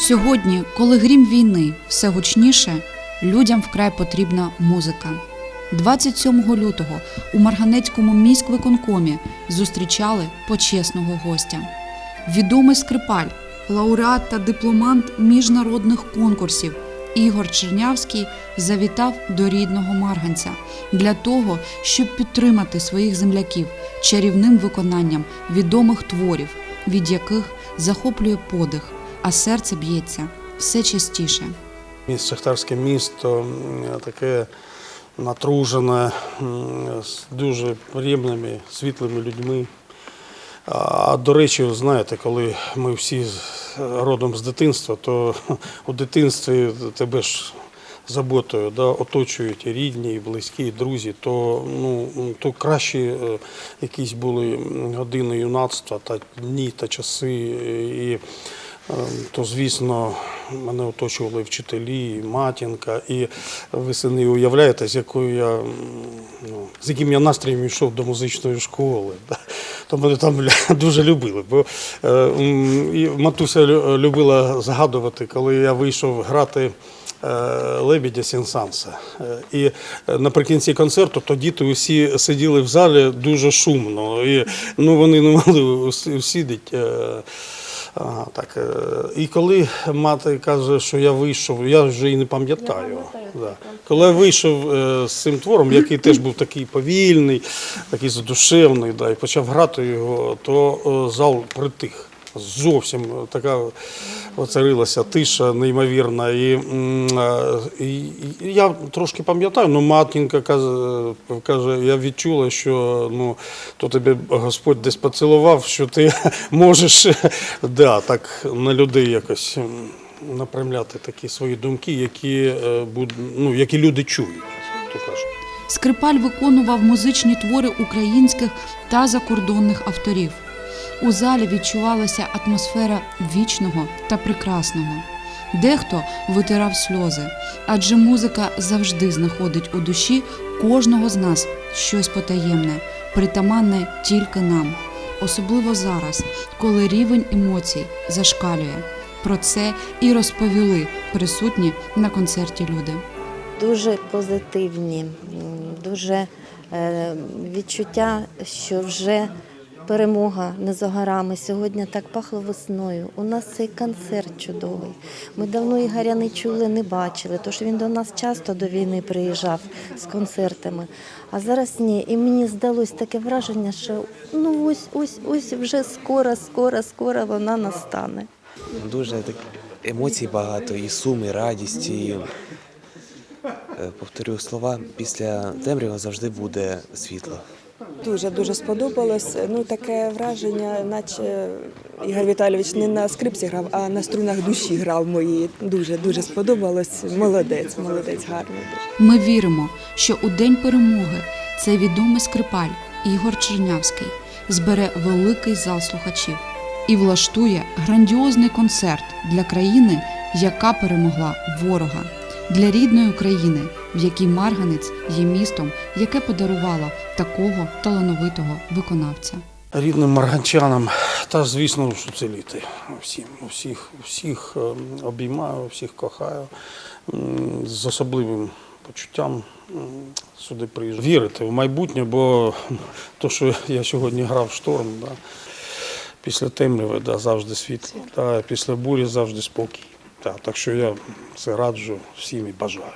Сьогодні, коли грім війни все гучніше, людям вкрай потрібна музика. 27 лютого у Марганецькому міськвиконкомі зустрічали почесного гостя. Відомий скрипаль, лауреат та дипломант міжнародних конкурсів Ігор Чернявський завітав до рідного Марганця для того, щоб підтримати своїх земляків чарівним виконанням відомих творів, від яких захоплює подих, а серце б'ється все частіше. Шахтарське місто таке натружене, з дуже приємними, світлими людьми. А до речі, знаєте, коли ми всі родом з дитинства, то у дитинстві тебе ж заботою да, оточують рідні, близькі, друзі, то, ну, то кращі е, якісь були години юнацтва та дні та часи. І, то, звісно, мене оточували вчителі, і матінка, і ви самі уявляєте, з якою я ну, з яким я настроєм йшов до музичної школи. То мене там дуже любили. Бо е, і матуся любила згадувати, коли я вийшов грати. е, Лебідя Сінсанса. Е, І наприкінці концерту то діти усі сиділи в залі дуже шумно. І, ну, вони не усідати. е, Ага, так. е, І коли мати каже, що я вийшов, я вже і не пам'ятаю. Да. Коли я вийшов е, з цим твором, який теж був такий повільний, такий задушевний, да, і почав грати його, то е, зал притих. Зовсім така оцарилася тиша неймовірна. І, е, і, і я трошки пам'ятаю, ну матінка каже, каже, я відчула, що ну, то тебе Господь десь поцілував, що ти можеш да, так на людей якось напрямляти такі свої думки, які, е, ну, які люди чують, то кажуть. Скрипаль виконував музичні твори українських та закордонних авторів. У залі відчувалася атмосфера вічного та прекрасного. Дехто витирав сльози, адже музика завжди знаходить у душі кожного з нас щось потаємне, притаманне тільки нам, особливо зараз, коли рівень емоцій зашкалює. Про це і розповіли присутні на концерті люди. дуже позитивні, дуже е, відчуття, що вже перемога не за горами. Сьогодні так пахло весною. У нас цей концерт чудовий. Ми давно Ігоря не чули, не бачили, тож він до нас часто до війни приїжджав з концертами. А зараз ні. І мені здалось таке враження, що ну ось ось ось вже скоро, скоро, скоро вона настане. Дуже так емоцій багато, і сум, і радість. І, е, повторю слова, після темрява завжди буде світло. Дуже дуже сподобалось. Ну таке враження, наче Ігор Віталійович не на скрипці грав, а на струнах душі грав мої. Дуже дуже сподобалось. Молодець, молодець, гарний. Ми віримо, що у день перемоги цей відомий скрипаль Ігор Чернявський збере великий зал слухачів і влаштує грандіозний концерт для країни, яка перемогла ворога, для рідної України, в якій Марганець є містом, яке подарувало такого талановитого виконавця. рідним марганчанам та, звісно, уціліти. Всім, всіх, всіх ем, обіймаю, всіх кохаю з особливим почуттям сюди приїжджаю. Вірити в майбутнє, бо то, що я сьогодні грав шторм, да, після темряви да, завжди світло, да, після бурі завжди спокій. Да, так що я це раджу всім і бажаю.